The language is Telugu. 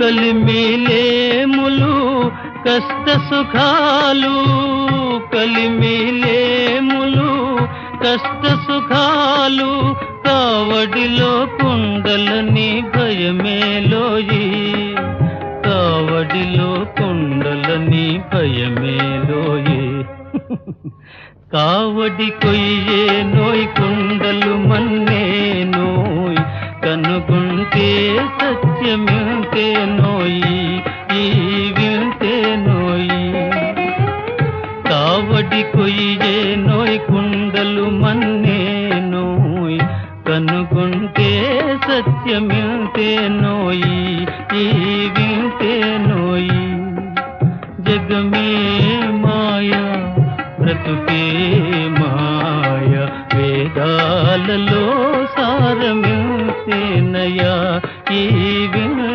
కలిమిలేములు కష్ట సుఖాలు. కలిమిలేములు కష్ట సుఖాలు. కావడిలో కుండలని భయమేలోయి కావడిలో కుండలని భయమేలోయి కావడి కొయ్యే నోయ్ కుండలు మన్నే వింతే సత్యం వింతే నోయి ఈ వింతే నోయి. కావటి కొయ్యే నోయి కుండలు మన్నే నోయి. కనుగొంటే సత్యం వింతే నోయి ఈ వింతే నోయి. జగమే మాయా బ్రతుకే మాయ వేదాలలో సారమే